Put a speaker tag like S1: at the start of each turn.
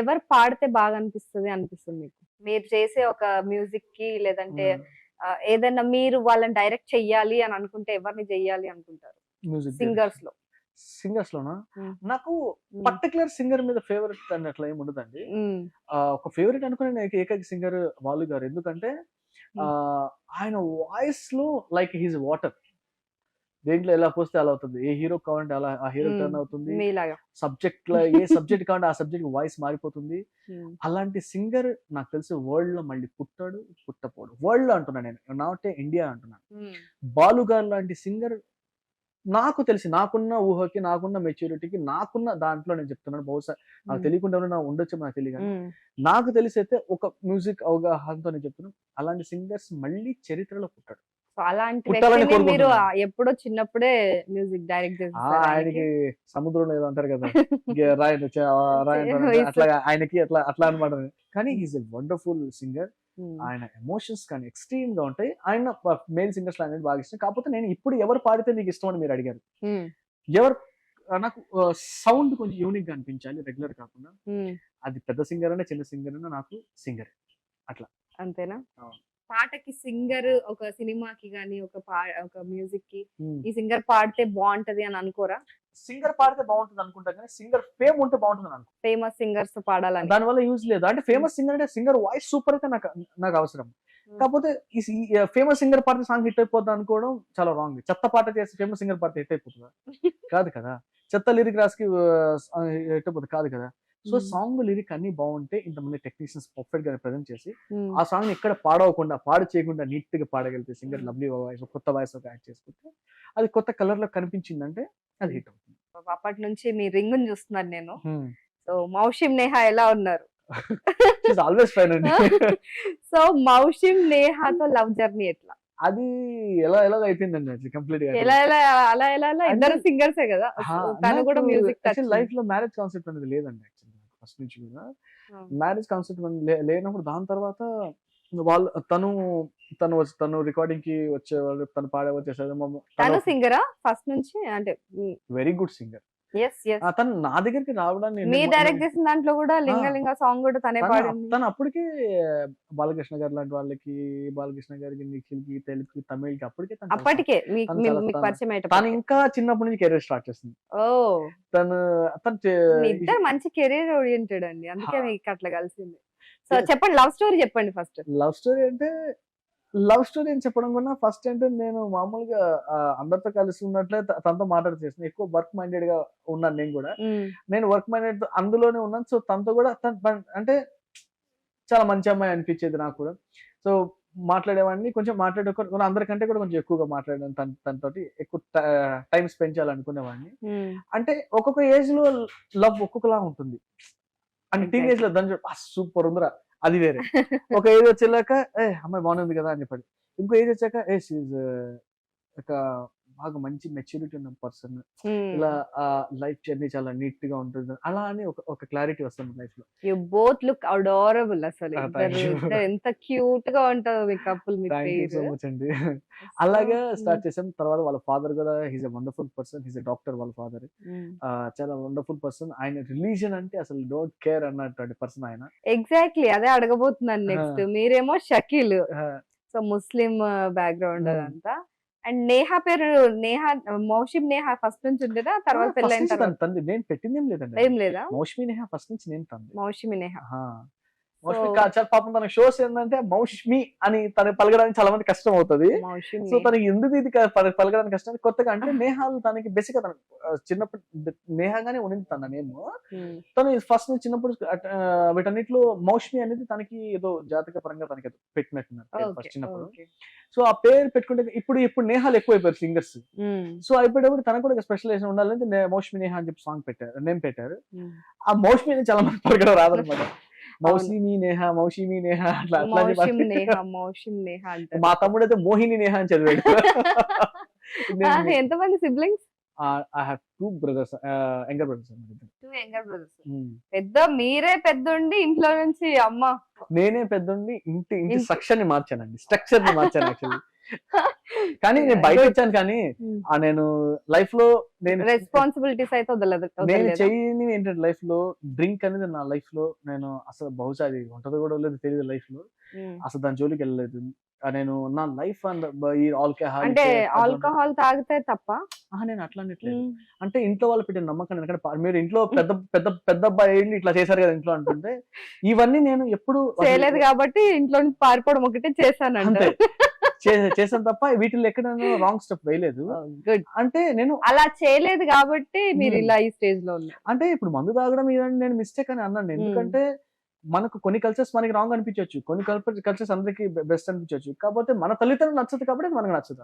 S1: ఎవరు పాడితే బాగా అనిపిస్తుంది అనిపిస్తుంది మీకు? మీరు చేసే ఒక మ్యూజిక్కి లేదంటే ఏదైనా మీరు వాళ్ళని డైరెక్ట్ చెయ్యాలి అని అనుకుంటే ఎవరిని చెయ్యాలి అనుకుంటారు?
S2: సింగర్స్లో
S1: సింగర్స్
S2: లోనా. నాకు పర్టికులర్ సింగర్ మీద ఫేవరెట్ అని అట్లా ఏమి ఉండదండి. ఒక ఫేవరెట్ అనుకునే నాకు ఏకైక సింగర్ వాళ్ళు గారు. ఎందుకంటే ఆయన వాయిస్లో లైక్ హీజ్ వాటర్. దేంట్లో ఎలా పోస్తే అలా అవుతుంది? ఏ హీరో కావాలంటే అలా ఆ హీరో. టర్న్ అవుతుంది? సబ్జెక్ట్లో ఏ సబ్జెక్ట్ కావాలంటే ఆ సబ్జెక్ట్ వాయిస్ మారిపోతుంది. అలాంటి సింగర్ నాకు తెలిసి వరల్డ్లో మళ్ళీ పుట్టాడు పుట్టపోడు. వరల్డ్లో అంటున్నాను నేను నాట్ ఇండియా అంటున్నాను
S1: ఉమ్,
S2: బాలు గారు లాంటి సింగర్ నాకు తెలిసి నాకున్న ఊహకి నాకున్న మెచ్యూరిటీకి నాకున్న దాంట్లో నేను చెప్తున్నాను. బహుశా నాకు తెలియకుండా నా ఉండొచ్చు నాకు తెలియదు నాకు తెలిసి అయితే ఒక మ్యూజిక్ అవగాహనతో నేను చెప్తున్నాను. అలాంటి సింగర్స్ మళ్ళీ చరిత్రలో పుట్టాడు.
S1: సో అలాంటి వ్యక్తిని మీరు. ఎప్పుడో చిన్నప్పుడే మ్యూజిక్ డైరెక్ట్ చేస్తారు
S2: ఆయనకి? సముద్రంలో ఏదో అంటారు కదా. రాయండి. అట్లా ఆయనకి అట్లా అట్లా అనమాట కానీ ఈజ్ ఎ వండర్ఫుల్ సింగర్ ఆయన ఎమోషన్స్ కానీ ఎక్స్ట్రీమ్గా ఉంటాయి. ఆయన మేల్ సింగర్స్ అనేది బాగా ఇష్టం. కాకపోతే నేను ఇప్పుడు ఎవరు పాడితే మీకు ఇష్టం అని మీరు అడిగారు. ఎవరు ఆ, నాకు సౌండ్ కొంచెం యూనిక్గా అనిపించాలి రెగ్యులర్ కాకుండా. అది పెద్ద సింగర్ అనే చిన్న సింగర్ అనే నాకు సింగర్
S1: అంతేనా?
S2: అవును.
S1: పాటకి సింగర్ ఒక సినిమాకి గానీ ఒక పా ఒక మ్యూజిక్కి ఈ సింగర్ పాడితే బాగుంటది అని అనుకోరా?
S2: సింగర్ పాడితే బాగుంటుంది అనుకుంటా కానీ సింగర్ ఫేమ్ ఉంటే బాగుంటుంది అనుకో.
S1: ఫేమస్ సింగర్స్తో పాడాలని.
S2: దానివల్ల యూజ్ లేదు. అంటే ఫేమస్ సింగర్ అంటే సింగర్ వాయిస్ సూపర్ అయితే నాకు నాకు అవసరం. కాకపోతే ఈ ఫేమస్ సింగర్ పాడితే సాంగ్ హిట్ అయిపోద్ది అనుకోవడం చాలా రాంగ్. చెత్త పాట చేసి ఫేమస్ సింగర్ పాడితే హిట్ అయిపోతుందా? కాదు కదా. చెత్త లిరిక్ రాసుకి హిట్ అయిపోతుంది కాదు కదా. సో. సాంగ్ లిరిక్ అన్ని బాగుంటే ఇంతమంది టెక్నీషియన్స్ పర్ఫెక్ట్గా ప్రజెంట్ చేసి ఆ సాంగ్ ఎక్కడ పాడవకుండా పాడు చేయకుండా నీట్గా పాడగలిగితే సింగర్. లవ్లీ వాయిస్ కొత్త వాయిస్ ఒక యాడ్ చేసుకుంటే అది కొత్త కలర్లో కనిపించిందంటే అది హిట్ అవుతుంది.
S1: అప్పటి నుంచి మీ రింగ్ చూస్తున్నాను నేను. సో మౌషిమ్ నేహా ఎలా ఉన్నారు?
S2: ఆల్వేస్ ఫైన్ అండి
S1: సో మౌషిమ్ నేహాతో లవ్ జర్నీ ఎట్లా?
S2: అది ఎలా ఎలా అయిపోయిందండి అది కంప్లీట్గా
S1: ఎలా ఎలా అలా ఎలా ఇద్దరు సింగర్సే కదా. తను కూడా మ్యూజిక్
S2: లైఫ్లో మ్యారేజ్ కాన్సెప్ట్ అనేది లేదండి. ఫస్ట్ నుంచి కూడా. మ్యారేజ్ కాన్సెప్ట్ లేనప్పుడు దాని తర్వాత వాళ్ళు తను తను తను రికార్డింగ్కి వచ్చేవాళ్ళు తను పాడే వచ్చేసాడు
S1: తను సింగరా? ఫస్ట్ నుంచి అంటే
S2: వెరీ గుడ్ సింగర్ తను నా దగ్గరికి రావడానికి
S1: మీ డైరెక్ట్ చేసిన దాంట్లో కూడా లింగలింగ సాంగ్ కూడా తనే పాడింది.
S2: తను అప్పటికే బాలకృష్ణ గారు లాంటి వాళ్ళకి బాలకృష్ణ గారికి నిఖిల్కి తెలుగుకి తమిళ్కి అప్పటికే.
S1: అప్పటికే మీకు పరిచయం
S2: తను ఇంకా చిన్నప్పటి నుంచి కెరీర్ స్టార్ట్ చేసింది
S1: ఓ.
S2: తను తను
S1: ఇద్దరు మంచి కెరీర్ ఓరియంటెడ్ అండి. అందుకే. మీకు అట్లా కలిసింది. సో. చెప్పండి లవ్ స్టోరీ చెప్పండి ఫస్ట్.
S2: లవ్ స్టోరీ అంటే లవ్ స్టోరీ అని చెప్పడం కన్నా ఫస్ట్ అంటే నేను మామూలుగా అందరితో కలిసి ఉన్నట్లే తనతో మాట్లాడి చేసిన ఎక్కువ వర్క్ మైండెడ్గా ఉన్నాను నేను కూడా. నేను వర్క్ మైండెడ్ అందులోనే ఉన్నాను. సో తనతో కూడా అంటే చాలా మంచి అమ్మాయి అనిపించేది నాకు కూడా. సో మాట్లాడేవాడిని కొంచెం మాట్లాడే అందరికంటే కూడా కొంచెం ఎక్కువగా మాట్లాడాను తన తనతోటి. ఎక్కువ టైం స్పెండ్ చేయాలనుకునేవాడిని. అంటే ఒక్కొక్క ఏజ్లో లవ్ ఒక్కొక్కలా ఉంటుంది. అంటే టీన్ ఏజ్లో దాని సూపర్ ఉందిరా. అది వేరే. ఒక ఏజ్ వచ్చేలాక ఏ అమ్మాయి బాగుంది కదా అని చెప్పాడు. ఇంకో ఏజ్ వచ్చాక ఏ షీజ్ ఒక బాగా మంచి మెచ్యూరిటీ ఉన్న పర్సన్ ఇలా లైఫ్ జర్నీ చాలా నీట్గా ఉంటుంది. అలా అని ఒక క్లారిటీ వస్తుంది లైఫ్లో.
S1: యు బోత్ లుక్ అడోరబుల్ అసలు. ఎంత క్యూట్గా ఉంటుందో మీ కపుల్
S2: సో మచ్ అండి. అలాగే స్టార్ట్ చేసాం. తర్వాత వాళ్ళ ఫాదర్ కూడా he's wonderful person he's doctor వాళ్ళ ఫాదర్ చాలా వండర్ఫుల్ పర్సన్ ఆయన రిలీజన్ అంటే అసలు డోంట్ కేర్ అన్నటువంటి పర్సన్ ఆయన.
S1: ఎగ్జాక్ట్లీ అదే అడగబోతున్నాను నెక్స్ట్ మీరేమో షకీల్. So Muslim background. అదంతా. అండ్ నేహా పేరు నేహా మౌషిమ్ నేహా ఫస్ట్ నుంచి ఉండేదా? తర్వాత పెళ్ళైన తర్వాత.
S2: నేను పెట్టింది ఏం లేదండి.
S1: ఏం లేదా?
S2: మౌష్మి నేహా ఫస్ట్ నుంచి నేను తండ్రి.
S1: మౌషిమి నేహా.
S2: మౌష్మి
S1: So-
S2: కా- చాలా పాపం తన షోస్ ఏంటంటే మౌష్మి అని తన పలకడానికి చాలా మంది కష్టం అవుతుంది. సో తనకి ఎందుకు ఇది పలకడానికి కష్టం కొత్తగా అంటే నేహాలు తనకి బేసిక్ తన చిన్నప్పుడు నేహాగానే ఉండింది తన నేమ్
S1: Hmm.
S2: తను ఫస్ట్ నుంచి చిన్నప్పుడు వీటన్నిటిలో మౌష్మి అనేది తనకి ఏదో జాతక పరంగా తనకి పెట్టినట్టున్నారు. చిన్నప్పుడు. సో ఆ పేరు పెట్టుకుంటే ఇప్పుడు ఇప్పుడు నేహాలు ఎక్కువైపోయారు సింగర్స్
S1: Hmm.
S2: సో అయిపోయేటప్పుడు తనకు కూడా స్పెషలైజేషన్ ఉండాలంటే మౌష్మి నేహా అని చెప్పి సాంగ్ పెట్టారు నేమ్ పెట్టారు.
S1: Hmm.
S2: ఆ మౌష్మి అని చాలా మంది పలకడం రాదనమాట మౌసిమి నేహ మౌషిమి నేహ అట్లా
S1: నేహా నేహా
S2: మా తమ్ముడు అయితే మోహిని నేహ అని చదివాడు.
S1: ఎంతమంది siblings?
S2: I have two brothers younger brothers
S1: two younger brothers. పెద్ద మీరే పెద్ద ఉండి ఇంట్లో నుంచి అమ్మ.
S2: నేనే పెద్దండి ఇంటి ఇంటి
S1: ఇంటి-
S2: స్ట్రక్చర్ని మార్చానండి. స్ట్రక్చర్ని మార్చాను యాక్చువల్లీ కానీ నేను బయట వచ్చాను కానీ
S1: Hmm.
S2: ఆ నేను లైఫ్లో నేను
S1: రెస్పాన్సిబిలిటీస్ అయితే వదలదు
S2: నేను? చేయని ఏంటంటే లైఫ్లో డ్రింక్ అనేది నా లైఫ్లో నేను అసలు బహుశా అది ఉంటదో కూడా లేదు తెలియదు లైఫ్లో
S1: ఉమ్.
S2: అసలు దాని జోలికి వెళ్ళలేదు. నేను నా లైఫ్ అండ్ ఈ ఆల్కహాల్
S1: అంటే ఆల్కహాల్ తాగితే తప్ప?
S2: నేను అట్లా అనట్లేదు అంటే ఇంట్లో వాళ్ళు పెట్టిన నమ్మకం ఎందుకంటే మీరు ఇంట్లో పెద్ద పెద్ద పెద్ద అబ్బాయి ఇట్లా చేశారు కదా ఇంట్లో అంటుంటే ఇవన్నీ నేను ఎప్పుడు
S1: చేయలేదు కాబట్టి ఇంట్లో పారిపోవడం ఒకటి చేశాను
S2: అంతే. చే- చేశాను తప్ప వీటిలో ఎక్కడ రాంగ్ స్టెప్ వేయలేదు.
S1: గుడ్
S2: అంటే నేను
S1: అలా చేయలేదు కాబట్టి మీరు
S2: Hmm.
S1: ఇలా ఈ స్టేజ్లో
S2: అంటే ఇప్పుడు మందు తాగడం ఇదండి నేను మిస్టేక్ అని అన్నాను.
S1: Hmm.
S2: ఎందుకంటే మనకు కొన్ని కల్చర్స్ మనకి రాంగ్ అనిపించవచ్చు కొన్ని కల్చర్స్ అందరికి బెస్ట్ అనిపించవచ్చు కాకపోతే మన తల్లిదండ్రులు నచ్చదు కాబట్టి మనకు నచ్చదు